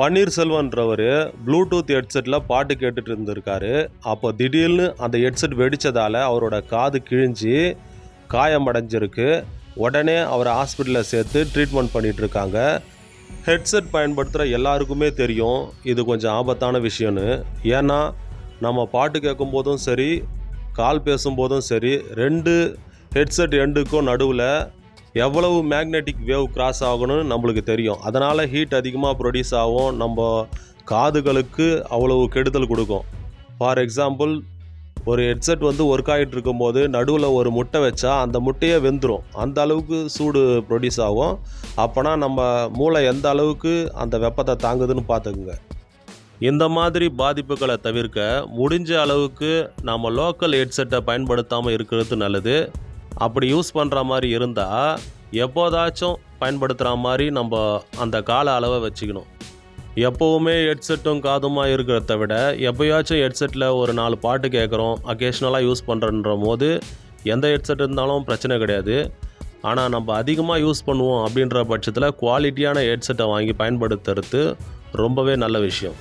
பன்னீர்செல்வன்றவர் Bluetooth ஹெட்செட்டில் பாட்டு கேட்டுட்டு இருந்திருக்காரு. அப்போ திடீர்னு அந்த ஹெட்செட் வெடித்ததால் அவரோட காது கிழிஞ்சு காயமடைஞ்சிருக்கு. உடனே அவரை ஹாஸ்பிட்டலில் சேர்த்து ட்ரீட்மெண்ட் பண்ணிகிட்ருக்காங்க ஹெட்செட் பயன்படுத்துகிற எல்லாருக்குமே தெரியும். இது கொஞ்சம் ஆபத்தான விஷயம்னு. ஏன்னா நம்ம பாட்டு கேட்கும்போதும் சரி கால் பேசும்போதும் சரி ரெண்டு ஹெட்செட் எண்டுக்கும் நடுவில் எவ்வளவு மேக்னெட்டிக் வேவ் கிராஸ் ஆகணும்னு நம்மளுக்கு தெரியும். அதனால் ஹீட் அதிகமாக ப்ரொடியூஸ் ஆகும். நம்ம காதுகளுக்கு அவ்வளவு கெடுதல் கொடுக்கும். ஃபார் எக்ஸாம்பிள் ஒரு ஹெட்செட் வந்து ஒர்க் ஆகிட்டு இருக்கும்போது நடுவில் ஒரு முட்டை வச்சா அந்த முட்டையே வெந்துடும் அந்த அளவுக்கு சூடு ப்ரொடியூஸ் ஆகும். அப்போனா நம்ம மூளை எந்த அளவுக்கு அந்த வெப்பத்தை தாங்குதுன்னு பார்த்துக்குங்க. இந்த மாதிரி பாதிப்புகளை தவிர்க்க முடிஞ்ச அளவுக்கு நம்ம லோக்கல் ஹெட்செட்டை பயன்படுத்தாமல் இருக்கிறது நல்லது. அப்படி யூஸ் பண்ணுற மாதிரி இருந்தால் எப்போதாச்சும் பயன்படுத்துகிற மாதிரி நம்ம அந்த கால அளவை வச்சுக்கணும். எப்போவுமே ஹெட்செட்டும் காதுமா இருக்கிறத விட எப்போயாச்சும் ஹெட்செட்டில் ஒரு நாலு பாட்டு கேட்குறோம் அக்கேஷ்னலாக யூஸ் பண்ணுறன்ற போது எந்த ஹெட்செட் இருந்தாலும் பிரச்சனை கிடையாது. ஆனால் நம்ம அதிகமாக யூஸ் பண்ணுவோம் அப்படின்ற பட்சத்தில் குவாலிட்டியான ஹெட்செட்டை வாங்கி பயன்படுத்துறது ரொம்பவே நல்ல விஷயம்.